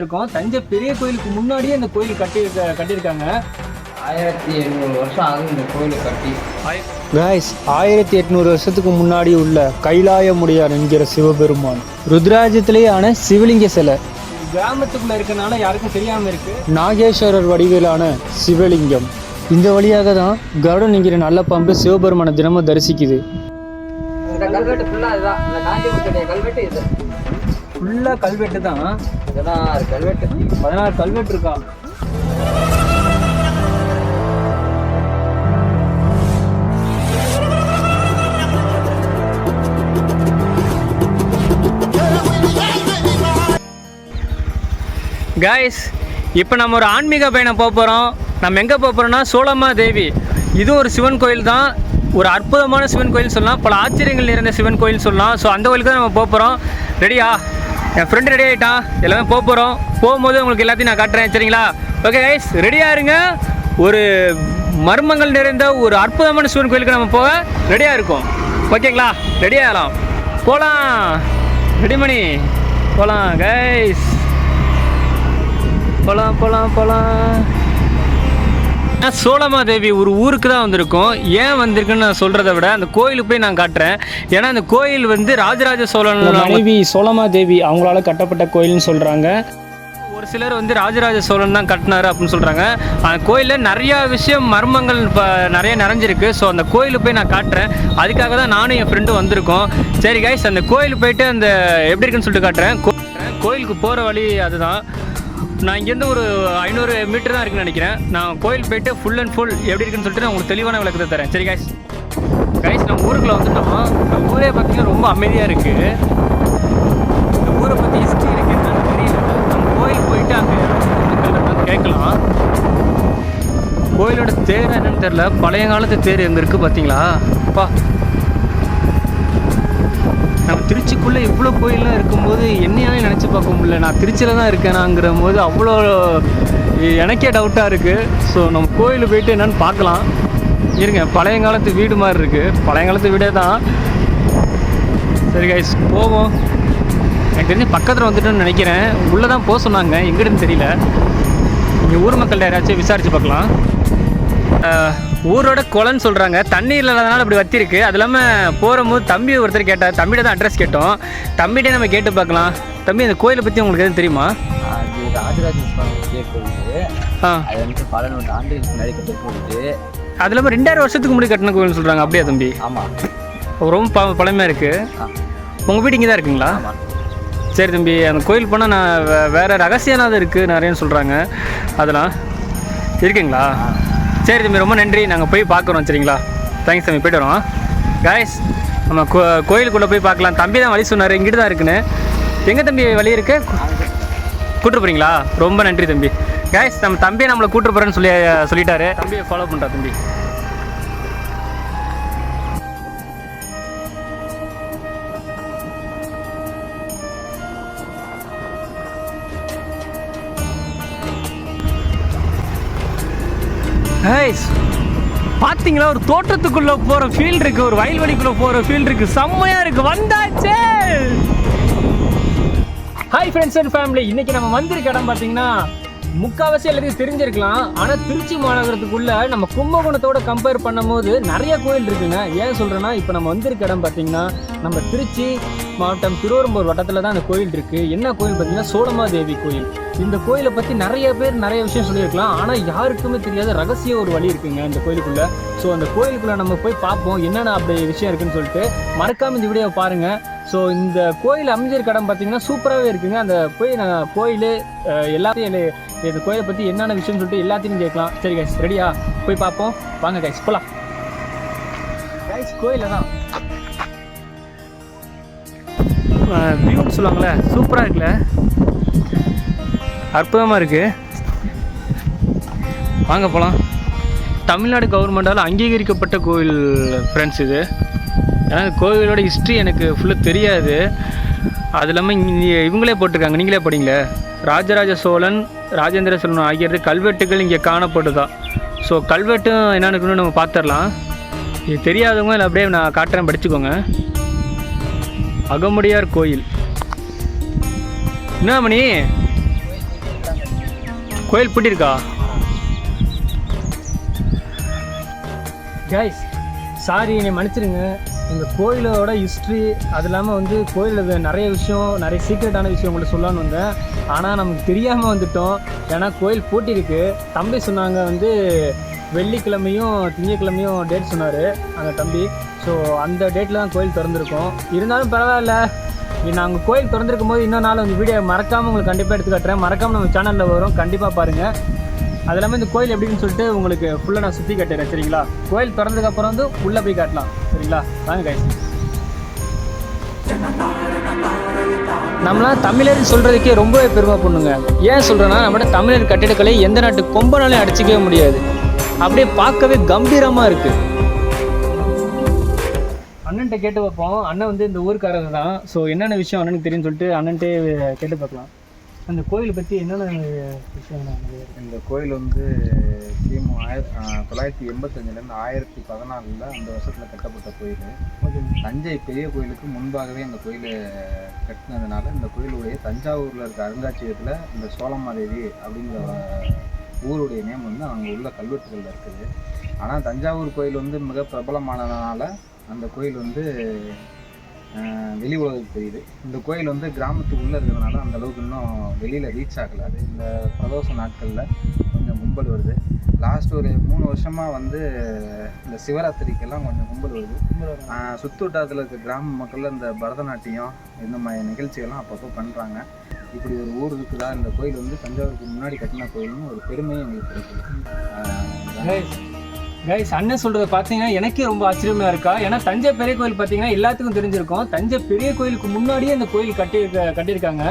இருக்கோம். தஞ்சை பெரிய கோயிலுக்கு முன்னாடியே இந்த கோயில் கட்டி கட்டியிருக்காங்க. ஆயிரத்தி எண்ணூறு வருஷம் ஆகும் இந்த கோயிலை கட்டி. காய்ஸ் ஆயிரத்தி எட்நூறு வருஷத்துக்கு முன்னாடி உள்ள கைலாயமுடியார் என்கிற சிவபெருமான் ருத்ராஜத்திலேயான சிவலிங்க சிலை. கிராமத்துக்குள்ள இருக்கனால யாருக்கும் தெரியாம இருக்கு. நாகேஸ்வரர் வடிவிலான சிவலிங்கம். இந்த வழியாக தான் கருடன் என்கிற நல்ல பாம்பு சிவபெருமானை தினமும் தரிசிக்குது. கல்வெட்டு ஃபுல்லாக இதுதான். இந்த காஞ்சிபுரத்துடைய கல்வெட்டு இது. ஃபுல்லாக கல்வெட்டு தான். பதினாறு கல்வெட்டு? பதினாறு கல்வெட்டு இருக்கா? காய்ஸ் இப்போ நம்ம ஒரு ஆன்மீக பயணம் போக போகிறோம் நம்ம எங்கே போக போகிறோம்னா சோழம்மா தேவி. இது ஒரு சிவன் கோயில் தான். ஒரு அற்புதமான சிவன் கோயில் சொல்லலாம். பல ஆச்சரியங்கள் நிறைந்த சிவன் கோயில் சொல்லலாம். ஸோ அந்த கோயிலுக்கு தான் நம்ம போக போகிறோம் ரெடியா என் ஃப்ரெண்டு ரெடி ஆகிட்டான் எல்லாமே போக போகிறோம் போகும்போது உங்களுக்கு எல்லாத்தையும் நான் காட்டுறேன் சரிங்களா? ஓகே கைஸ் ரெடியாக இருங்க. ஒரு மர்மங்கள் நிறைந்த ஒரு அற்புதமான சிவன் கோயிலுக்கு நம்ம போக ரெடியாக இருக்கும். ஓகேங்களா ரெடியாகலாம் போகலாம் ரெடிமணி போகலாம் கைஸ் போகலாம் போகலாம் போகலாம் நான் சோழமாதேவி ஒரு ஊருக்கு தான் வந்திருக்கோம். ஏன் வந்திருக்குன்னு நான் சொல்கிறத விட அந்த கோயிலுக்கு போய் நான் காட்டுறேன். ஏன்னா அந்த கோயில் வந்து ராஜராஜ சோழன் மனைவி சோழமாதேவி அவங்களால கட்டப்பட்ட கோயில்னு சொல்றாங்க. ஒரு சிலர் வந்து ராஜராஜ சோழன் தான் கட்டினாரு அப்படின்னு சொல்கிறாங்க அந்த கோயிலில் நிறையா விஷயம் மர்மங்கள் இப்போ நிறைய நிறைஞ்சிருக்கு. ஸோ அந்த கோயிலுக்கு போய் நான் காட்டுறேன். அதுக்காக தான் நானும் என் ஃப்ரெண்டும் வந்திருக்கோம். சரி கைஸ் அந்த கோயிலுக்கு போயிட்டு அந்த எப்படி இருக்குன்னு சொல்லிட்டு காட்டுறேன். கோயிலுக்கு போகிற வழி அதுதான். நான் இங்கேருந்து ஒரு ஐநூறு மீட்டர் தான் இருக்குன்னு நினைக்கிறேன். நான் கோயில் போயிட்டு ஃபுல் அண்ட் ஃபுல் எப்படி இருக்குன்னு சொல்லிட்டு நான் உங்களுக்கு தெளிவான விளக்கத்தை தரேன். சரி கைஸ் கைஸ் நம்ம ஊருக்குள்ள வந்துட்டோம்? நம்ம ஊரே பார்த்தீங்கன்னா ரொம்ப அமைதியாக இருக்குது இந்த ஊரை பற்றி ஹிஸ்ட்ரி எனக்கு என்னன்னு தெரியல. நம்ம கோயில் போயிட்டு அங்கே கேட்கலாம். கோயிலோட தேர் என்னன்னு தெரியல. பழைய காலத்து தேர் எங்கே இருக்குது பார்த்தீங்களா அப்பா நம்ம திருச்சிக்குள்ளே இவ்வளோ கோயிலெலாம் இருக்கும்போது என்னையாலே நினச்சி பார்க்க முடியல. நான் திருச்சியில் தான் இருக்கேனாங்கிற போது அவ்வளோ எனக்கே டவுட்டாக இருக்குது ஸோ நம்ம கோயில் போயிட்டு என்னென்னு பார்க்கலாம். இருங்க பழைய காலத்து வீடு மாதிரி இருக்குது பழைய காலத்து வீடே தான். சரி கைஸ் போவோம். எனக்கு தெரிஞ்சு பக்கத்தில் வந்துட்டோன்னு நினைக்கிறேன். உள்ளே தான் போக சொன்னாங்க. எங்கிட்டுன்னு தெரியல. இங்கே ஊர் மக்கள்கிட்ட யாராச்சும் விசாரித்து பார்க்கலாம். ஊரோட குளம்னு சொல்கிறாங்க தண்ணி இல்லாதனால அப்படி வத்திருக்கு. அது இல்லாமல் போகும்போது தம்பி ஒருத்தர் கேட்டார். தம்பிகிட்ட தான் அட்ரஸ் கேட்டோம். தம்பிகிட்டே நம்ம கேட்டு பார்க்கலாம். தம்பி அந்த கோயிலை பற்றி உங்களுக்கு எதுவும் தெரியுமா? அது ராஜராஜ ஆ. அது வந்து பல நூறு ஆண்டுகளுக்கு முன்னாடி கட்டப்பட்டது. அது இல்லாமல் ரெண்டாயிரம் வருஷத்துக்கு முன்னாடி கட்டின கோயில்னு சொல்கிறாங்க அப்படியா தம்பி? ஆமாம் ரொம்ப ப பழமையாக இருக்குது உங்கள் வீடு இங்கே தான் இருக்குங்களா? சரி தம்பி அந்த கோயில் போனால் நான் வேற ரகசியனாவது இருக்குது நிறையன்னு சொல்கிறாங்க அதெல்லாம். இருக்குங்களா? சரி தம்பி ரொம்ப நன்றி. நாங்கள் போய் பார்க்குறோம் சரிங்களா? தேங்க்ஸ் தம்பி. போய்ட்டு வரோம் காய்ஸ் நம்ம கோ கோயிலுக்குள்ளே போய் பார்க்கலாம். தம்பி தான் வழி சொன்னார் இங்கிட்டு தான் இருக்குன்னு. எங்கே தம்பி வழி இருக்கு? கூட்டு போகிறீங்களா ரொம்ப நன்றி தம்பி. காய்ஸ் நம்ம தம்பியை நம்மளை கூட்டு போகிறேன்னு சொல்லி சொல்லிட்டாரு. தம்பியை ஃபாலோ பண்ணுறா தம்பி. ஹேய்ஸ் பார்த்தீங்களா ஒரு தோட்டத்துக்குள்ள போற ஃபீல் இருக்கு ஒரு வயல்வெளிக்குள்ள போற ஃபீல் இருக்கு. செம்மையா இருக்கு. வந்தாச்சு! ஹாய் ஃப்ரெண்ட்ஸ் அண்ட் ஃபேமிலி இன்னைக்கு நம்ம வந்திருக்க இடம் பார்த்தீங்கன்னா முக்காவாசி எல்லாத்தையும் தெரிஞ்சிருக்கலாம். ஆனால் திருச்சி மாநகரத்துக்குள்ள நம்ம கும்பகோணத்தோட கம்பேர் பண்ணும்போது நிறைய கோயில் இருக்குங்க. ஏன் சொல்கிறேன்னா இப்போ நம்ம வந்திருக்க இடம் பார்த்தீங்கன்னா நம்ம திருச்சி மாவட்டம் திருவரம்பூர் வட்டத்தில் தான் அந்த கோயில் இருக்குது என்ன கோயில் பார்த்தீங்கன்னா சோழமாதேவி கோயில். இந்த கோயிலை பற்றி நிறைய பேர் நிறைய விஷயம் சொல்லியிருக்கலாம். ஆனால் யாருக்குமே தெரியாத ரகசிய ஒரு வழி இருக்குங்க இந்த கோயிலுக்குள்ளே. ஸோ அந்த கோயிலுக்குள்ளே நம்ம போய் பார்ப்போம் என்னென்ன அப்படி விஷயம் இருக்குன்னு சொல்லிட்டு. மறக்காமல் இந்த வீடியோவை பாருங்கள் ஸோ இந்த கோயில் அமைஞ்சிருக்க இடம் பார்த்தீங்கன்னா சூப்பராகவே இருக்குங்க. அந்த போய் நான் கோயில் எல்லாத்தையும் இந்த கோயிலை பற்றி என்னென்ன விஷயம்னு சொல்லிட்டு எல்லாத்தையும் கேட்கலாம். சரி கைஸ் ரெடியா போய் பார்ப்போம். வாங்க கைஸ் போகலாம் கைஸ் கோயிலில் தான். வியூன்னு சொல்லுவாங்களே சூப்பராக இருக்குல்ல? அற்புதமாக இருக்குது வாங்க போகலாம் தமிழ்நாடு கவர்மெண்டால் அங்கீகரிக்கப்பட்ட கோவில் ஃப்ரெண்ட்ஸ் இது. ஏன்னா கோவிலோட ஹிஸ்ட்ரி எனக்கு ஃபுல்லாக தெரியாது. அது இல்லாமல் இங்கே இவங்களே போட்டிருக்காங்க. நீங்களே போடிங்களே. ராஜராஜ சோழன் ராஜேந்திர சோழன் ஆகியது கல்வெட்டுகள் இங்கே காணப்படுதா. ஸோ கல்வெட்டும் என்னென்னு இருக்குன்னு நம்ம பார்த்துடலாம் இது தெரியாதவங்க இல்லை அப்படியே நான் காட்டுறேன் படிச்சுக்கோங்க. அகமுடையார் கோயில். என்ன மணி? கோயில் பூட்டியிருக்கா கைஸ் சாரி என்னை மன்னிச்சிடுங்க இந்த கோயிலோட ஹிஸ்ட்ரி அது இல்லாமல் வந்து கோயிலில் நிறைய விஷயம் நிறைய சீக்ரெட்டான விஷயம் உங்கள்ட்ட சொல்லான்னு வந்தேன். ஆனால் நமக்கு தெரியாமல் வந்துட்டோம். ஏன்னா கோயில் பூட்டியிருக்கு தம்பி சொன்னாங்க வந்து வெள்ளிக்கிழமையும் திங்கக்கிழமையும் டேட் சொன்னார். அந்த தம்பி. ஸோ அந்த டேட்டில் தான் கோயில் திறந்துருக்கோம். இருந்தாலும் பரவாயில்ல. நாங்கள் கோயில் திறந்திருக்கும் போது இன்னொரு நாள் வந்து வீடியோ மறக்காமல் உங்களுக்கு கண்டிப்பாக எடுத்து காட்டுறேன். மறக்காமல் நம்ம சேனலில் வரும். கண்டிப்பாக பாருங்கள் அது இல்லாமல் இந்த கோயில் எப்படின்னு சொல்லிட்டு உங்களுக்கு ஃபுல்லாக நான் சுற்றி காட்டுறேன். சரிங்களா? கோயில் திறந்ததுக்கப்புறம் வந்து உள்ளே போய் காட்டலாம். சரிங்களா? வாங்க கைஸ் நம்மளாம் தமிழர்னு சொல்கிறதுக்கே ரொம்பவே பெருமை பண்ணுங்க. ஏன் சொல்கிறேன்னா நம்மளோட தமிழர் கட்டிடக்கலை எந்த நாட்டு கொம்பனாலையும் அடிச்சிக்கவே முடியாது. அப்படியே பார்க்கவே கம்பீரமாக இருக்குது அண்ணன்ட்ட கேட்டு வைப்போம் அண்ணன் வந்து இந்த ஊருக்காரர் தான். ஸோ என்னென்ன விஷயம் அண்ணனுக்கு தெரியும்னு சொல்லிட்டு அண்ணன்ட்டே கேட்டு பார்க்கலாம். அந்த கோயிலை பற்றி என்னென்ன விஷயம் இந்த கோயில் வந்து கிமு ஆயிர ஆஹ் தொள்ளாயிரத்தி எண்பத்தஞ்சிலேருந்து ஆயிரத்தி பதினாலில் அந்த வருஷத்தில் கட்டப்பட்ட கோயில். தஞ்சை பெரிய கோயிலுக்கு முன்பாகவே இந்த கோயில் கட்டினதுனால இந்த கோயிலுடைய தஞ்சாவூரில் இருக்க அருங்காட்சியகத்தில் இந்த சோழமாதேவி அப்படிங்கிற ஊருடைய நேம் வந்து அங்கே உள்ள கல்வெட்டுகளில் இருக்குது. ஆனால் தஞ்சாவூர் கோயில் வந்து மிக பிரபலமானதுனால அந்த கோயில் வந்து வெளி உலகத்துக்கு தெரியுது. இந்த கோயில் வந்து கிராமத்துக்கு உள்ளே இருக்கிறதுனால அந்த அளவுக்கு இன்னும் வெளியில் ரீச் ஆகலை. அது இந்த பிரதோஷ நாட்களில் கொஞ்சம் கும்பல் வருது. லாஸ்ட் ஒரு மூணு வருஷமாக வந்து இந்த சிவராத்திரிக்கெல்லாம் கொஞ்சம் கும்பல் வருது. ஆஹ் வட்டாரத்தில் இருக்க கிராம மக்கள் இந்த பரதநாட்டியம் இந்த மாதிரி நிகழ்ச்சிகள்லாம் அப்பப்போ பண்ணுறாங்க இப்படி ஒரு ஊர் இருக்குதா? இந்த கோயில் வந்து தஞ்சாவூருக்கு முன்னாடி கட்டின கோயில்னு ஒரு பெருமையும் எங்களுக்கு இருக்குது கைஸ் அண்ணன் சொல்கிறத பார்த்தீங்கன்னா எனக்கே ரொம்ப ஆச்சரியமாக இருக்கா? ஏன்னா தஞ்சை பெரிய கோயில் பார்த்தீங்கன்னா எல்லாத்துக்கும் தெரிஞ்சிருக்கும். தஞ்சை பெரிய கோயிலுக்கு முன்னாடியே இந்த கோயில் கட்டி கட்டியிருக்காங்க.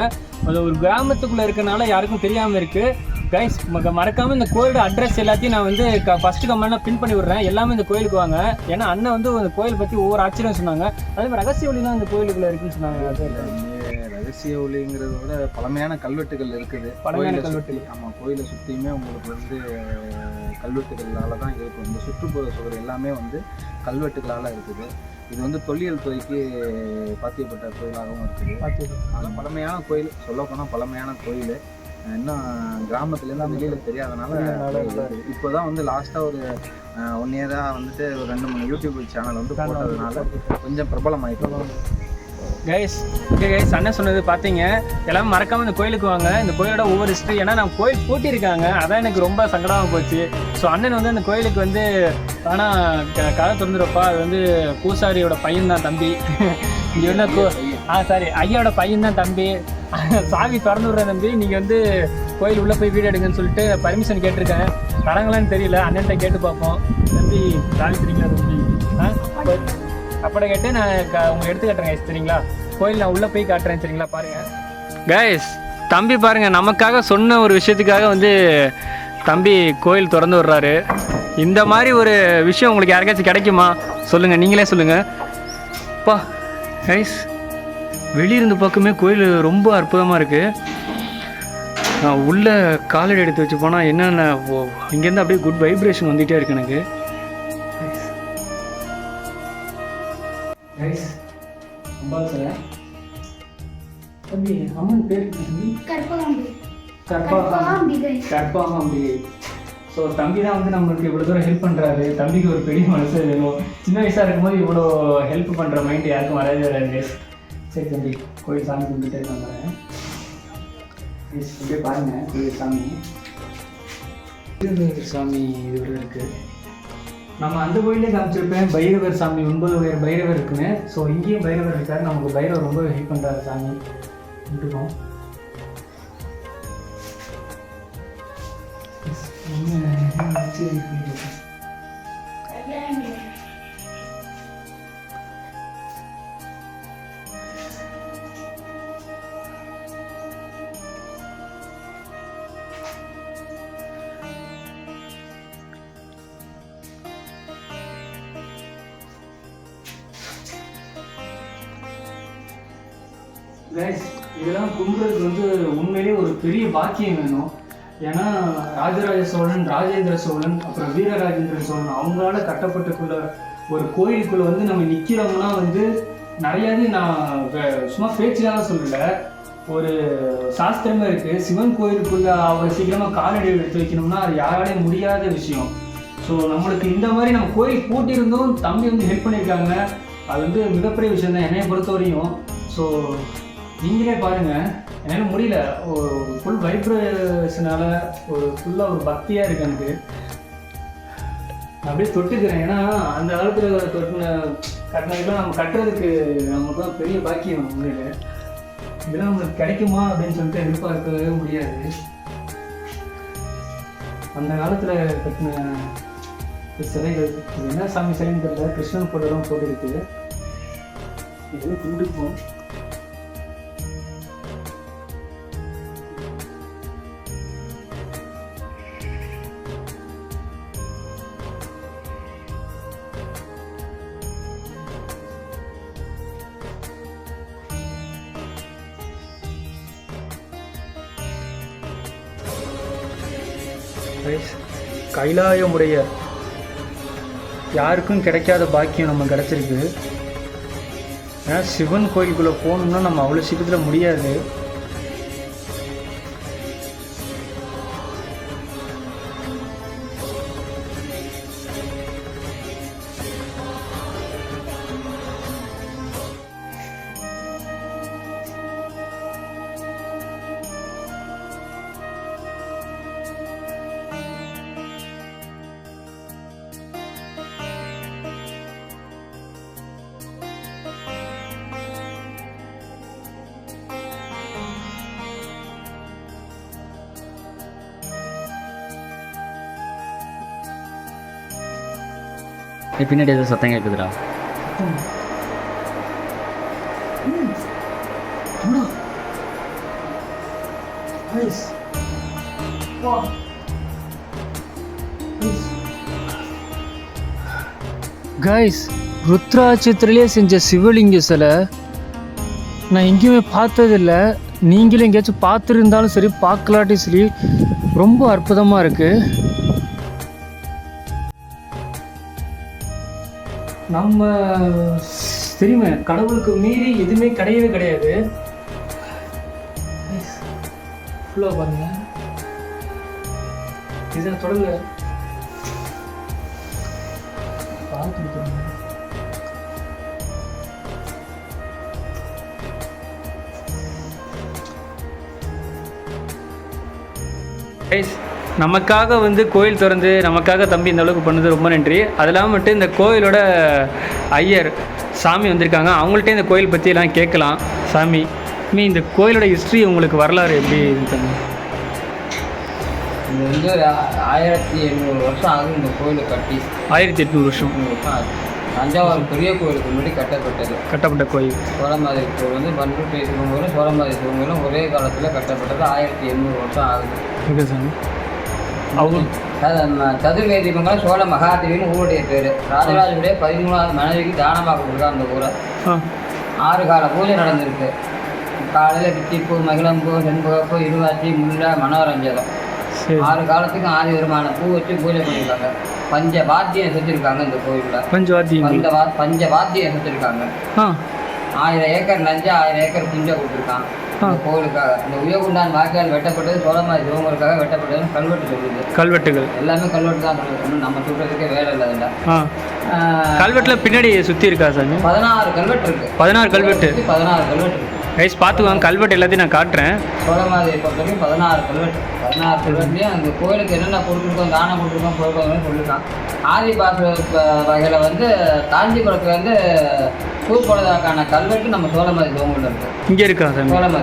அது ஒரு கிராமத்துக்குள்ளே இருக்கனால யாருக்கும் தெரியாமல் இருக்குது கைஸ் மறக்காமல் இந்த கோயிலோட அட்ரஸ் எல்லாத்தையும் நான் வந்து க ஃபஸ்ட்டு கமெண்ட்லாம் பின் பண்ணி விடுறேன். எல்லாமே இந்த கோயிலுக்கு வாங்க. ஏன்னா அண்ணன் வந்து இந்த கோயில் பற்றி ஒவ்வொரு ஆச்சரியம் சொன்னாங்க. அதே மாதிரி ரகசிய வழி தான் இந்த கோயிலுக்குள்ளே இருக்குன்னு சொன்னாங்க. அது ரகசிய ஒளிங்கிறத விட பழமையான கல்வெட்டுகள் இருக்குது. பழமையான கோயிலை கல்வெட்டுகள். சுத்தி- ஆமா கோயிலை சுற்றியுமே உங்களுக்கு வந்து கல்வெட்டுகளால தான் இருக்கும். இந்த சுற்றுப்புற சுவர் எல்லாமே வந்து கல்வெட்டுகளால் இருக்குது. இது வந்து தொல்லியல் துறைக்கு பாத்தியப்பட்ட கோயிலாகவும் இருக்குது. அது பழமையான கோயில் சொல்லப்போனால் பழமையான கோயில். இன்னும் கிராமத்துலேருந்து வெளியில் தெரியாதனால இப்போ தான் வந்து லாஸ்ட்டாக ஒரு ஒன் இயராக வந்துட்டு ஒரு ரெண்டு மூணு யூடியூப் சேனல் வந்து போட்டதுனால கொஞ்சம் பிரபலமாயிட்டு கைஸ் ஓகே கைஸ் அண்ணன் சொன்னது பார்த்தீங்க எல்லாமே மறக்காமல் இந்த கோயிலுக்கு வாங்க. இந்த கோயிலோட ஒவ்வொரு ஹிஸ்ட்ரி ஏன்னா நான் கோயில் பூட்டியிருக்காங்க. அதான் எனக்கு ரொம்ப சங்கடமாக போச்சு. ஸோ அண்ணன் வந்து அந்த கோயிலுக்கு வந்து ஆனால் கதை திறந்துருப்பா. அது வந்து பூசாரியோட பையன் தான் தம்பி. இங்கே கோ ஆ சாரி ஐயாவோட பையன் தான் தம்பி. சாவி திறந்து விடுற தம்பி. நீங்கள் வந்து கோயில் உள்ளே போய் வீடு எடுங்கன்னு சொல்லிட்டு பர்மிஷன் கேட்டிருக்கேன். தரங்களான்னு தெரியல. அண்ணன்ட்ட கேட்டு பார்ப்போம். தம்பி சாவி தெரியுங்களா தம்பி. ஆ? அப்படி கேட்டு நான் க- உங்களுக்கு எடுத்து காட்டுறேன் guys, சரிங்களா? கோயில் நான் உள்ளே போய் காட்டுறேன் சரிங்களா? பாருங்க. கைஸ் தம்பி பாருங்க நமக்காக சொன்ன ஒரு விஷயத்துக்காக வந்து தம்பி கோயில் திறந்து விடுறாரு. இந்த மாதிரி ஒரு விஷயம் உங்களுக்கு யாருக்காச்சும் கிடைக்குமா? சொல்லுங்க நீங்களே சொல்லுங்க. அப்பா கைஸ் வெளியிருந்து பக்கமே கோயில் ரொம்ப அற்புதமாக இருக்குது நான் உள்ளே காலடி எடுத்து வச்சு போனால் என்னென்ன ஓ இங்கேருந்து அப்படியே குட் வைப்ரேஷன் வந்துகிட்டே இருக்கு எனக்கு. தம்பி அம்மன் பேர் கற்பகாம்பிகை கற்பகாம்பிகை ஸோ தம்பி தான் வந்து நம்மளுக்கு இவ்வளோ தூரம் ஹெல்ப் பண்ணுறாரு தம்பிக்கு ஒரு பெரிய மனசு வேணும் சின்ன வயசாக இருக்கும்போது இவ்வளோ ஹெல்ப் பண்ணுற மைண்ட் யாருக்கும் வராது guys. சரி தம்பி கோயில் சாமி கும்பிட்டு நான் வரேன். Guys, அப்படியே பாருங்க கோயில் சாமி. பைரவர் சாமி இது இருக்கு. நம்ம அந்த கோயிலே காமிச்சிருப்பேன். பைரவர் சாமி ஒன்பது பேர் பைரவர் இருக்குன்னு. ஸோ இங்கேயும் பைரவர் இருக்காரு. நமக்கு பைரவர் ரொம்ப ஹெல்ப் பண்ணுறாரு சாமி. இருக்கோம் கல்யாணி கைஸ் இதெல்லாம் கும்பிட்றதுக்கு வந்து உண்மையிலேயே ஒரு பெரிய பாக்கியம் வேணும். ஏன்னா ராஜராஜ சோழன் ராஜேந்திர சோழன் அப்புறம் வீரராஜேந்திர சோழன் அவங்களால கட்டப்பட்டுக்குள்ள ஒரு கோயிலுக்குள்ளே வந்து நம்ம நிற்கிறோம்னா வந்து நிறையாவது நான் சும்மா பேச்சுலாம் சொல்லல. ஒரு சாஸ்திரமே இருக்குது சிவன் கோயிலுக்குள்ள அவ்வளோ சீக்கிரமாக காலடி எடுத்து வைக்கணும்னா அது யாராலையும் முடியாத விஷயம். ஸோ நம்மளுக்கு இந்த மாதிரி நம்ம கோயில் பூட்டியிருந்தோம் தம்பி வந்து ஹெல்ப் பண்ணியிருக்காங்க. அது வந்து மிகப்பெரிய விஷயம் தான் என்னைய பொறுத்தவரையும். ஸோ நீங்களே பாருங்க. என்னால் முடியல. ஒரு ஃபுல் வைப்ரேஷனால ஒரு ஃபுல்லாக ஒரு பக்தியாக இருக்கு எனக்கு. அப்படியே தொட்டுக்கிறேன். ஏன்னா அந்த காலத்தில் தொட்டின கட்டினதுக்கெல்லாம் நம்ம கட்டுறதுக்கு நமக்கு தான் பெரிய பாக்கியம் உண்மையில. இதெல்லாம் நம்மளுக்கு கிடைக்குமா அப்படின்னு சொல்லிட்டு எதிர்பார்க்கவே முடியாது. அந்த காலத்தில் கட்டின சிலைகள் என்ன சாமி சிலைன்னு தெரியல. கிருஷ்ணன் போட்டோம் போட்டுருக்கு இது கும்பிட்டுப்போம் கைலாயமுடைய யாருக்கும் கிடைக்காத பாக்கியம் நம்ம கிடச்சிருக்கு. ஏன்னா சிவன் கோயிலுக்குள்ளே போகணும்னா நம்ம அவ்வளோ சீக்கிரத்தில் முடியாது. பின்னாடி ஏதோ சத்தம் கேட்குதுடா கைஸ் ருத்ராட்சத்திலே செஞ்ச சிவலிங்க சிலை நான் எங்கேயுமே பார்த்ததில்ல. நீங்களும் எங்கேயாச்சும் பார்த்துருந்தாலும் சரி பார்க்கலாட்டி சரி ரொம்ப அற்புதமாக இருக்குது நம்ம தெரியுமே கடவுளுக்கு மீறி எதுவுமே கிடையவே கிடையாது. ஃபுல்லாக பாருங்க. இதை தொடங்க. பார்த்துருக்கோங்க கைஸ் நமக்காக வந்து கோயில் திறந்து நமக்காக தம்பி இந்த அளவுக்கு பண்ணது ரொம்ப நன்றி. அது இல்லாமல் மட்டும் இந்த கோயிலோட ஐயர் சாமி வந்திருக்காங்க. அவங்கள்ட்ட இந்த கோயில் பற்றி எல்லாம் கேட்கலாம். சாமி மீ இந்த கோயிலோட ஹிஸ்ட்ரி உங்களுக்கு வரலாறு எப்படி இருந்துச்சு இது வந்து ஒரு ஆயிரத்தி எண்ணூறு வருஷம் ஆகுது இந்த கோயிலை கட்டி. ஆயிரத்தி எட்நூறு வருஷம். தஞ்சாவூர் பெரிய கோயிலுக்கு முன்னாடி கட்டப்பட்டது. கட்டப்பட்ட கோயில். சோழமாதிரி கோயில் வந்து பண்ருட்டி சிவங்கோயிலும் சோழமாதிரி சிவங்கோயிலும் ஒரே காலத்தில் கட்டப்பட்டது. ஆயிரத்தி எண்ணூறு வருஷம் ஆகுது. ஓகே சாமி. அவங்க சதுர்வேதி மங்கலம் சோழ மகாதேவின்னு ஊருடைய பேர். ராஜராஜனுடைய பதிமூணாவது மனைவிக்கு தானமாக கொடுக்குறா அந்த ஊரை. ஆறு கால பூஜை நடந்திருக்கு. காலையில் பித்திப்பூ மகிழம்பூ செண்பகப்பூ இருவாச்சி முல்லை மனோரஞ்சகம். ஆறு காலத்துக்கு ஆறு விதமான பூ வச்சு பூஜை பண்ணியிருக்காங்க. பஞ்ச வாத்தியம் செஞ்சுருக்காங்க இந்த கோயிலில். பஞ்சவாத்தியங்கள் பஞ்ச வா பஞ்ச வாத்தியம் செஞ்சுருக்காங்க. ஆயிரம் ஏக்கர் நஞ்ச ஆயிரம் ஏக்கர் புஞ்சை கொடுத்துருக்கான். இந்த கோயிலுக்காக இந்த உயகுண்டான் வாய்க்கால் வெட்டப்பட்டது சோழமாரி சிவங்களுக்காக வெட்டப்பட்டதுன்னு கல்வெட்டு சொல்லுது. கல்வெட்டுகள். எல்லாமே கல்வெட்டு தான் சொல்லுது நம்ம சொல்றதுக்கே வேலை இல்லை அதில். ஆ. கல்வெட்டில் பின்னாடி சுற்றி இருக்கா சாமி? பதினாறு கல்வெட்டு இருக்கு. பதினாறு கல்வெட்டு. பதினாறு கல்வெட்டு இருக்கு. கைஸ் பார்த்துக்கோங்க. கல்வெட்டு எல்லாத்தையும் நான் காட்டுறேன். சோழமாதிரி பொறுத்த வரைக்கும் பதினாறு கல்வெட்டு. பதினாறு கல்வெட்டுலையும் அந்த கோயிலுக்கு என்னென்ன கொடுத்துருக்கோம் தானம் கொடுத்துருக்கோம் கொடுக்கணும்னு சொல்லியிருக்கான். ஆதி பாச வகையில் வந்து காஞ்சிபுரத்தில் வந்து கல்வெட்டு நம்ம சோழமாதிரி கோவில் இருக்கு. இங்கே இருக்கா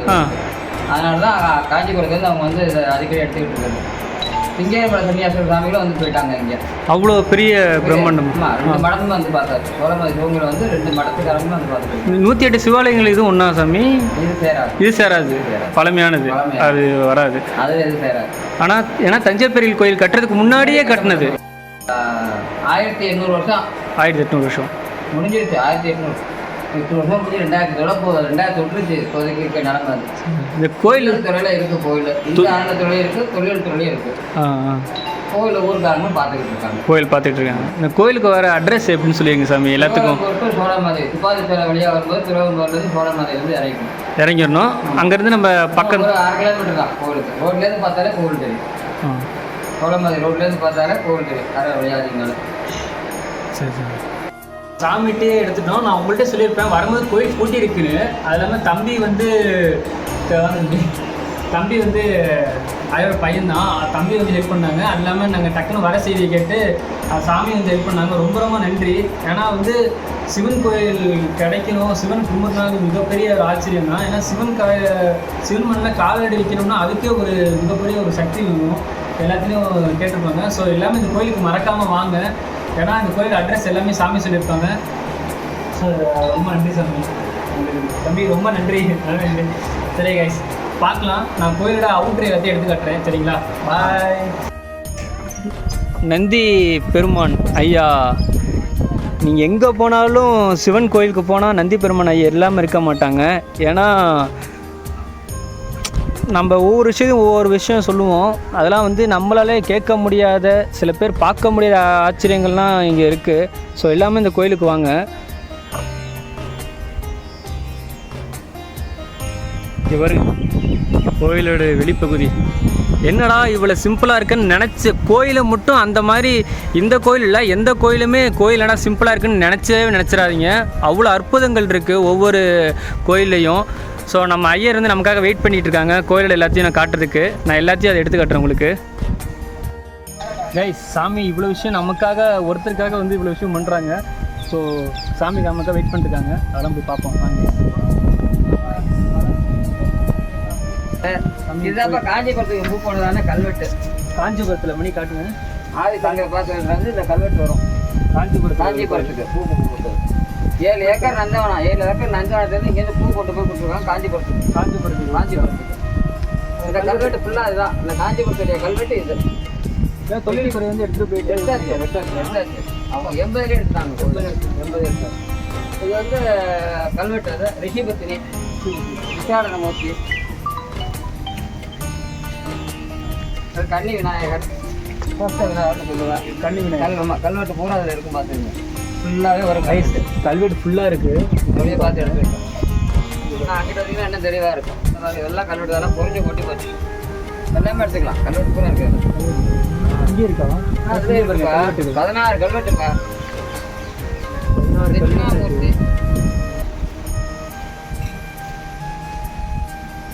ஆ. அதனால தான் காஞ்சிபுரத்துலேருந்து அவங்க வந்து இதை அடிக்கடி எடுத்துக்கிட்டு இருக்காங்க. சிங்கேரமலை சன்னியாசர் சாமிகளும் வந்து போயிட்டாங்க இங்கே. அவ்வளோ பெரிய பிரம்மாண்டம். ரெண்டு மடமும் வந்து பார்த்தாரு சோழமாதிரி கோவில் வந்து ரெண்டு மடத்துக்காரங்களும் வந்து பார்த்துட்டு நூற்றி எட்டு சிவாலயங்கள் இதுவும் ஒன்றா சாமி? இது சேராது. இது சேராது. பழமையானது. அது வராது. அது எது சேராது. ஆனால் ஏன்னா தஞ்சை பெரியல் கோயில் கட்டுறதுக்கு முன்னாடியே கட்டினது. ஆயிரத்தி எண்ணூறு வருஷம். ஆயிரத்தி எட்நூறு வருஷம். முடிஞ்சிருச்சு ஆயிரத்தி எட்நூறு எட்டு வருஷம் முடிஞ்சு ரெண்டாயிரத்தி தொட போகுது ரெண்டாயிரத்தி விட்டுருச்சு இப்போதைக்கு இருக்க நிலமை இந்த கோயில் தொழில் துறையில இருக்கு கோயில் இந்த ஆனந்த துறையும் இருக்கு தொழில் துறையும் இருக்கு. ஆ ஆ. கோயில் ஊருக்காரங்க பார்த்துக்கிட்டு இருக்காங்க. கோயில் பார்த்துட்டு இருக்காங்க. இந்த கோயிலுக்கு வர அட்ரஸ் எப்படின்னு சொல்லுவீங்க சாமி எல்லாத்துக்கும்? சோழமதை துப்பாதிப்பேரை வழியாக வரும்போது திருவள்ளூர்லேருந்து சோழமதையிலேருந்து இறங்கிக்கணும். இறங்கிடணும். அங்கேருந்து நம்ம பக்கம் ஒரு அரை கிலோமீட்டர் தான் கோவிலுக்கு ரோட்லேருந்து பார்த்தாலே கோவில் தெரியும். ஆ, சோழமதை ரோட்லேருந்து பார்த்தாலே கோவில் தெரியும். அரை வழியாதீங்கனால சரி சரி. சாமிட்டே எடுத்துட்டோம். நான் உங்கள்கிட்ட சொல்லியிருப்பேன். வரும்போது கோயில் கூட்டி இருக்குன்னு அது இல்லாமல் தம்பி வந்து தம்பி வந்து அதோட பையன்தான். தம்பி வந்து ஹெல்ப் பண்ணாங்க. அது இல்லாமல் நாங்கள் டக்குன்னு வர செய்தியை கேட்டு சாமி வந்து ஹெல்ப் பண்ணாங்க. ரொம்ப ரொம்ப நன்றி. ஏன்னா வந்து சிவன் கோயில் கிடைக்கணும். சிவன் கும்பிட்றது மிகப்பெரிய ஒரு ஆச்சரியம் தான் ஏன்னா சிவன் க சிவன் மண்ணில் காலடி வைக்கணும்னா அதுக்கே ஒரு மிகப்பெரிய ஒரு சக்தி வேணும். எல்லாத்தையும் கேட்டிருப்பாங்க. ஸோ எல்லாமே இந்த கோயிலுக்கு மறக்காமல் வாங்க. ஏன்னா இந்த கோயில் அட்ரஸ் எல்லாமே சாமி சொல்லியிருப்பாங்க ஸோ ரொம்ப நன்றி சாமி. தம்பி ரொம்ப நன்றி. நன்றி சரி கைஸ் பார்க்கலாம். நான் கோயிலோட அவுட்ரு எல்லாத்தையும் எடுத்து காட்டுறேன். சரிங்களா? பாய் நந்தி பெருமான் ஐயா நீங்கள் எங்கே போனாலும் சிவன் கோயிலுக்கு போனால் நந்தி பெருமான் ஐயா இல்லாமல் இருக்க மாட்டாங்க. ஏன்னா நம்ம ஒவ்வொரு விஷயத்தையும் ஒவ்வொரு விஷயம் சொல்லுவோம். அதெல்லாம் வந்து நம்மளாலே கேட்க முடியாத சில பேர் பார்க்க முடியாத ஆச்சரியங்கள்லாம் இங்கே இருக்குது ஸோ எல்லாமே இந்த கோயிலுக்கு வாங்க. இவர் கோயிலோட வெளிப்பகுதி. என்னடா இவ்வளோ சிம்பிளாக இருக்குன்னு நினச்ச கோயிலை மட்டும் அந்த மாதிரி இந்த கோயில் இல்லை எந்த கோயிலுமே கோயிலடா சிம்பிளாக இருக்குன்னு நினச்சவே நினச்சிடாதீங்க. அவ்வளோ அற்புதங்கள் இருக்குது ஒவ்வொரு கோயில்லையும். ஸோ நம்ம ஐயர் வந்து நமக்காக வெயிட் பண்ணிட்டு இருக்காங்க கோயிலோட எல்லாத்தையும் நான் காட்டுறதுக்கு. நான் எல்லாத்தையும் அதை எடுத்து காட்டுறேன் உங்களுக்கு. கைஸ் சாமி இவ்வளோ விஷயம் நமக்காக ஒருத்தருக்காக வந்து இவ்வளோ விஷயம் பண்ணுறாங்க ஸோ சாமி நமக்காக வெயிட் பண்ணிட்டுருக்காங்க. அதெல்லாம் போய் பார்ப்போம். வாங்க. இதுதான்ப்பா காஞ்சிபுரத்துக்கு மூவ் போனதான கல்வெட்டு. காஞ்சிபுரத்தில் மணி காட்டுங்க. ஆதி சங்கர் பார்த்து இந்த கல்வெட்டு வரும். காஞ்சிபுரத்தில் காஞ்சிபுரத்துக்கு பூ போட்டு ஏழு ஏக்கர் நந்தவனம் ஏழு ஏக்கர் நந்தவனத்துலேருந்து இங்கேருந்து பூ கொண்டு போய் கொடுத்துருக்காங்க காஞ்சிபுரத்துக்கு. காஞ்சிபுரத்துக்கு. காஞ்சிபுரத்துக்கு. இந்த கல்வெட்டு ஃபுல்லாக இதுதான். இந்த காஞ்சிபுரத்துடைய கல்வெட்டு இது. தொழில்துறை வந்து எடுத்துகிட்டு போயிட்டு எடுத்தாச்சு எடுத்தாச்சு அவங்க எண்பதுலேயே எடுத்தாங்க எண்பது எடுத்தாங்க இது வந்து கல்வெட்டு அது. ரிஷிபத்தினி. விசாரண மூர்த்தி கன்னி விநாயகர் விநாயகர்னு சொல்லுவேன் கண்ணி விநாயகர் கல்வெட்டு பூரா அதில் இருக்கும் பார்த்துங்க ஃபுல்லாகவே வரும் ரைஸ் கல்வெட்டு ஃபுல்லாக இருக்குது அப்படியே பார்த்து எடுத்துருக்கேன் நான் அங்கிட்ட வரைக்கும் என்ன தெளிவாக இருக்கும். இதெல்லாம் கல்வெட்டு அதெல்லாம் பொறிஞ்சு கொட்டி போச்சு. எல்லாமே எடுத்துக்கலாம். கல்வெட்டு பூரா இருக்கு. இங்கே இருக்கா? அதுலேயே இருக்குப்பா பதினாறு கல்வெட்டுப்பா தட்சிணாமூர்த்தி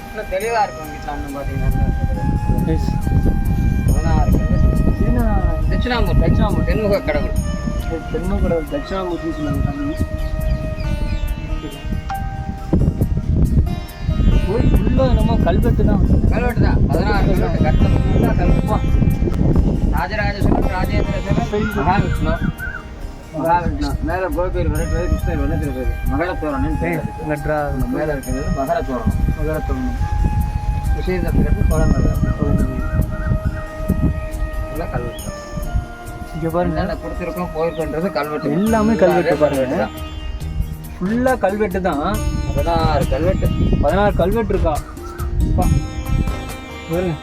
இன்னும் தெளிவாக இருக்கும் வீட்டில் பார்த்தீங்கன்னா. பதினாறு கல்வெட்டு தட்சிணாமூர்த்தி. தட்சிணாமூர்த்தி தென்முக கடவுள். தென்மகடல் தட்சிணாமூர்த்தி சொன்னாங்க கோயில் ஃபுல்லாக என்னமோ கல்வெட்டு தான் கல்வெட்டு தான் பதினாறு கல்வெட்டு கட்டணம் ஃபுல்லாக கல்வெட்டு ராஜராஜ சோழன் ராஜேந்திர சோழன் மகாவிஷ்ணு மகாவிஷ்ணு மேலே கோபியர் விரட்டுறது கிருஷ்ணர் விரட்டுறது மகளத்தோரணன் பேர். லட்ரா மேலே இருக்கிறது மகரத்தோரணம் மகரத்தொன்னு விஷயத்திற்கு சோழன் இங்கே பாருங்க. கொடுத்துருக்கோம் போயிருக்கோன்றது கல்வெட்டு. எல்லாமே கல்வெட்டு பாருங்க. ஃபுல்லாக கல்வெட்டு தான். பதினாறு கல்வெட்டு. பதினாறு கல்வெட்டு இருக்கா. பாருங்க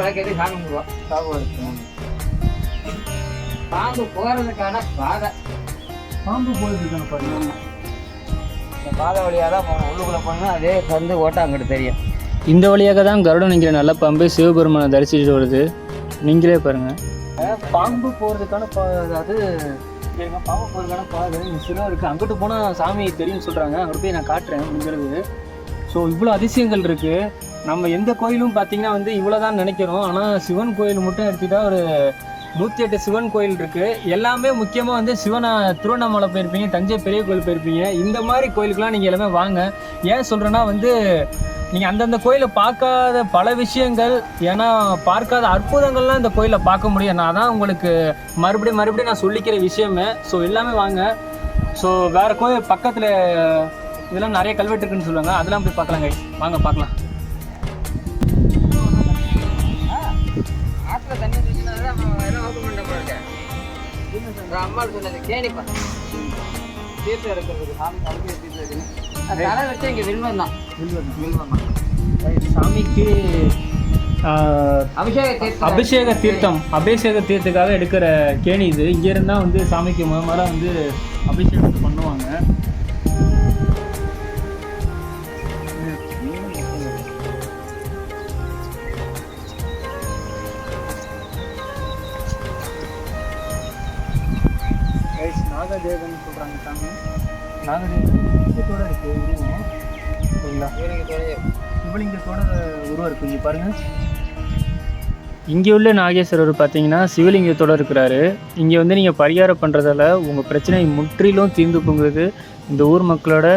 விளக்கேற்றி சாமி கும்பிடுவோம் பாம்பு போகிறதுக்கான பாதை. பாம்பு பாருங்க இந்த பாதை வழியாக தான் போகணும். உள்ளுக்குள்ளே போனோம்னா அதே வந்து ஓட்டம் அங்கிட்டு தெரியும். இந்த வழியாக தான் கருடன் என்கிற நல்ல பாம்பு சிவபெருமானை தரிசிச்சுட்டு வருது. நீங்களே பாருங்க. பாம்பு போகிறதுக்கான பா அது எங்க பாம்பு போகிறதுக்கான பாதை இருக்குது அங்கிட்டு போனால் சாமி தெரியும்னு சொல்கிறாங்க அங்கே போய் நான் காட்டுறேன் முடிஞ்சளவு. ஸோ இவ்வளோ அதிசயங்கள் இருக்குது நம்ம எந்த கோயிலும் பார்த்தீங்கன்னா வந்து இவ்வளோதான் நினைக்கிறோம். ஆனால் சிவன் கோயில் மட்டும் எடுத்துக்கிட்டால் ஒரு நூற்றி எட்டு சிவன் கோயில் இருக்குது எல்லாமே முக்கியமாக வந்து சிவனை திருவண்ணாமலை போயிருப்பீங்க தஞ்சை பெரிய கோயில் போயிருப்பீங்க. இந்த மாதிரி கோயிலுக்கெலாம் நீங்கள் எல்லாமே வாங்க. ஏன் சொல்கிறேன்னா வந்து நீங்கள் அந்தந்த கோயிலை பார்க்காத பல விஷயங்கள் ஏன்னா பார்க்காத அற்புதங்கள்லாம் இந்த கோயிலை பார்க்க முடியும். நான் தான் உங்களுக்கு மறுபடியும் மறுபடியும் நான் சொல்லிக்கிற விஷயமே. ஸோ எல்லாமே வாங்க. ஸோ வேறு கோயில் பக்கத்தில் இதெல்லாம் நிறைய கல்வெட்டு இருக்குன்னு சொல்லுவாங்க. அதெல்லாம் போய் பார்க்கலாம் guys. வாங்க பார்க்கலாம். அம்மாள் சொன்னது கேணிப்பா தீர்த்தம் இருக்கிறதுக்கு சாமி தலைமையை தீர்த்தம் இருக்குன்னு அது தலை வச்சு இங்கே வில்வம் தான். வில்வம் தான். சாமிக்கு அபிஷேக தீர்த்தம். அபிஷேக தீர்த்துக்காக எடுக்கிற கேணி இது. இங்க இருந்தா வந்து சாமிக்கு முத முறை வந்து அபிஷேகம் பண்ணுவாங்க. தேவன் சொல்கிறாங்க சாமி. நாகதேவன் லிங்கத்தோட இருக்கு உருவம் சரிங்களா இவனுக்கு சிவலிங்கத்தோட உருவம் இருக்கு இங்கே பாருங்க. இங்கே உள்ள நாகேஸ்வரர் பார்த்தீங்கன்னா சிவலிங்கத்தோடு இருக்கிறாரு. இங்கே வந்து நீங்கள் பரிகாரம் பண்ணுறதால உங்கள் பிரச்சனை முற்றிலும் தீர்ந்து போங்கிறது இந்த ஊர் மக்களோட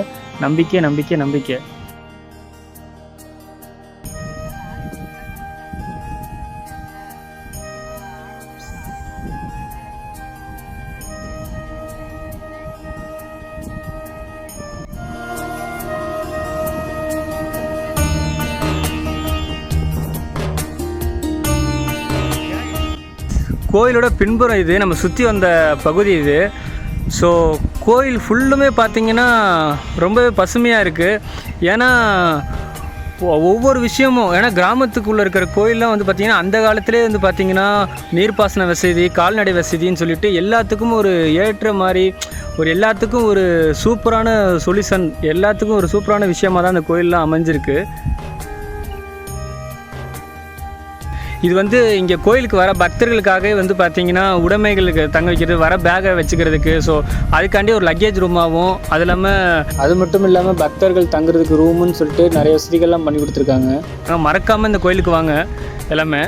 நம்பிக்கை நம்பிக்கை நம்பிக்கை. கோயிலோட பின்புறம் இது நம்ம சுற்றி வந்த பகுதி இது. ஸோ கோயில் ஃபுல்லுமே பார்த்தீங்கன்னா ரொம்பவே பசுமையாக இருக்குது ஏன்னா ஒவ்வொரு விஷயமும் ஏன்னா கிராமத்துக்குள்ளே இருக்கிற கோயிலெலாம் வந்து பார்த்திங்கன்னா அந்த காலத்திலே வந்து பார்த்திங்கன்னா நீர்ப்பாசன வசதி கால்நடை வசதின்னு சொல்லிட்டு எல்லாத்துக்கும் ஒரு ஏற்ற மாதிரி ஒரு எல்லாத்துக்கும் ஒரு சூப்பரான சொல்யூஷன் எல்லாத்துக்கும் ஒரு சூப்பரான விஷயமாக தான் அந்த கோயிலெலாம் அமைஞ்சிருக்கு. இது வந்து இங்கே கோயிலுக்கு வர பக்தர்களுக்காகவே வந்து பார்த்தீங்கன்னா உடைமைகளுக்கு தங்க வைக்கிறது வர பேகை வச்சுக்கிறதுக்கு. ஸோ அதுக்காண்டி ஒரு லக்கேஜ் ரூமாகவும் அது இல்லாமல் அது மட்டும் இல்லாமல் பக்தர்கள் தங்குறதுக்கு ரூமுன்னு சொல்லிட்டு நிறைய வசதிகள்லாம் பண்ணி கொடுத்துருக்காங்க. மறக்காமல் இந்த கோயிலுக்கு வாங்க. எல்லாமே.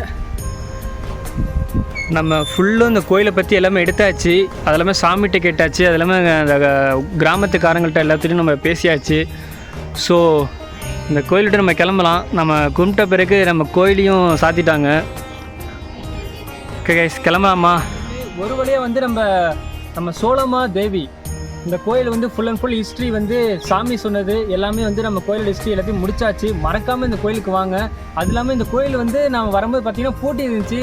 நம்ம ஃபுல்லும் இந்த கோயிலை பற்றி எல்லாமே எடுத்தாச்சு. அது எல்லாமே சாமிகிட்ட கேட்டாச்சு. அது எல்லாமே அந்த கிராமத்துக்காரங்கள்ட்ட எல்லாத்துலையும் நம்ம பேசியாச்சு. ஸோ இந்த கோயில்கிட்ட நம்ம கிளம்பலாம். நம்ம கும்பிட்ட பிறகு நம்ம கோயிலையும் சாத்திட்டாங்க. ஓகே கைஸ் கிளம்பலாமா? ஒரு வழியாக வந்து நம்ம நம்ம சோழமா தேவி இந்த கோயில் வந்து ஃபுல் அண்ட் ஃபுல் ஹிஸ்ட்ரி வந்து சாமி சொன்னது எல்லாமே வந்து நம்ம கோயில் ஹிஸ்ட்ரி எல்லாத்தையும் முடிச்சாச்சு. மறக்காமல் இந்த கோயிலுக்கு வாங்க. அது இல்லாமல் இந்த கோயில் வந்து நம்ம வரும்போது பார்த்தீங்கன்னா பூட்டி இருந்துச்சு.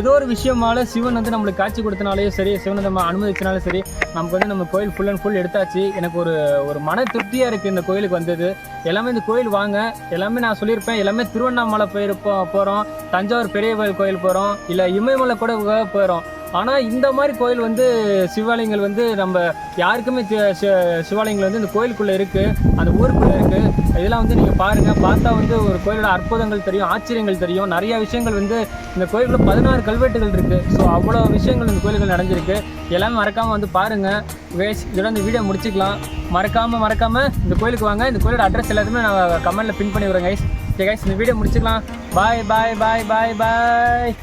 ஏதோ ஒரு விஷயமால சிவன் வந்து நம்மளுக்கு காட்சி கொடுத்தனாலேயும் சரி சிவனை நம்ம அனுமதிச்சனாலும் சரி நமக்கு வந்து நம்ம கோயில் ஃபுல் அண்ட் ஃபுல் எடுத்தாச்சு. எனக்கு ஒரு ஒரு மன திருப்தியாக இருக்குது இந்த கோயிலுக்கு வந்தது. எல்லாமே இந்த கோயில் வாங்க. எல்லாமே நான் சொல்லியிருப்பேன். எல்லாமே திருவண்ணாமலை போயிருப்போம் போகிறோம் தஞ்சாவூர் பெரிய கோயில் போகிறோம் இல்லை இமயமலை கூட போகிறோம் ஆனால் இந்த மாதிரி கோயில் வந்து சிவாலயங்கள் வந்து நம்ம யாருக்குமே சிவாலயங்கள் வந்து இந்த கோயிலுக்குள்ளே இருக்குது அந்த ஊருக்குள்ளே இருக்குது இதெல்லாம் வந்து நீங்கள் பாருங்கள் பார்த்தா வந்து ஒரு கோயிலோட அற்புதங்கள் தெரியும் ஆச்சரியங்கள் தெரியும். நிறைய விஷயங்கள் வந்து இந்த கோயிலுக்குள்ள பதினாறு கல்வெட்டுகள் இருக்குது ஸோ அவ்வளோ விஷயங்கள் இந்த கோயில்கள் நடந்திருக்கு. எல்லாமே மறக்காமல் வந்து பாருங்கள் வேஸ் இதோட இந்த வீடியோ முடிச்சுக்கலாம். மறக்காமல் மறக்காமல் இந்த கோயிலுக்கு வாங்க. இந்த கோயிலோட அட்ரஸ் எல்லாத்தையுமே நான் கமெண்ட்டில் பின் பண்ணி விடுறேன் கைஸ் ஓகே கைஸ் இந்த வீடியோ முடிச்சுக்கலாம். பாய் பாய் பாய் பாய் பாய்